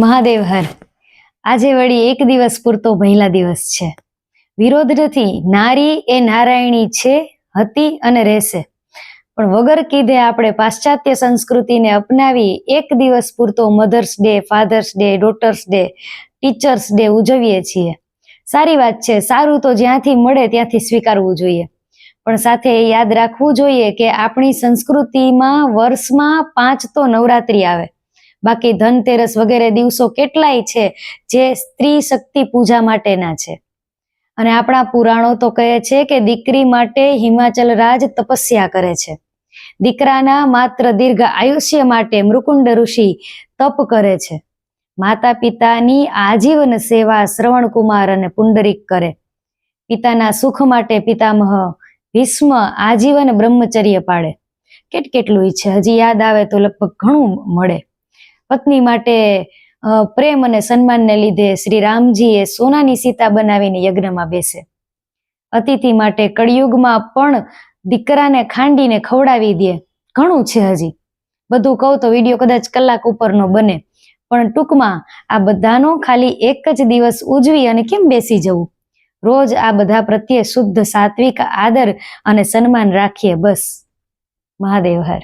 મહાદેવ હર. આજે વળી એક દિવસ પૂરતો મહિલા દિવસ છે. વિરોધ નથી, નારી એ નારાયણી છે, હતી અને રહેશે. પણ વગર કીધે આપણે પાશ્ચાત્ય સંસ્કૃતિને અપનાવી એક દિવસ પૂરતો mother's day father's day daughter's day teacher's day ઉજવીએ છીએ. સારી વાત છે, સારું તો જ્યાંથી મળે ત્યાંથી સ્વીકારવું જોઈએ. પણ સાથે યાદ રાખવું જોઈએ કે આપણી સંસ્કૃતિમાં વર્ષમાં પાંચ તો નવરાત્રી આવે. બાકી ધનતેરસ વગેરે દિવસો કેટલાય છે જે સ્ત્રી શક્તિ પૂજા માટેના છે. અને આપણા પુરાણો તો કહે છે કે દીકરી માટે હિમાચલ રાજ તપસ્યા કરે છે. દીકરાના માત્ર દીર્ઘ આયુષ્ય માટે મૃકુંડ ઋષિ તપ કરે છે. માતા પિતાની આજીવન સેવા શ્રવણકુમાર અને પુંડરીક કરે. પિતાના સુખ માટે પિતામહ ભીષ્મ આજીવન બ્રહ્મચર્ય પાડે. કેટ કેટલું ઈચ્છે હજી યાદ આવે તો લગભગ ઘણું મળે. પત્ની માટે પ્રેમ અને સન્માનને લીધે શ્રી રામજીએ સોનાની સીતા બનાવીને યજ્ઞમાં બેસે. અતિથિ માટે કળિયુગમાં પણ દીકરાને ખાંડીને ખવડાવી દે. ઘણું છે હજી. બધું કહું તો વીડિયો કદાચ કલાક ઉપરનો બને. પણ ટૂંકમાં આ બધાનો ખાલી એક જ દિવસ ઉજવી અને કેમ બેસી જવું? રોજ આ બધા પ્રત્યે શુદ્ધ સાત્વિક આદર અને સન્માન રાખીએ બસ. મહાદેવ હર.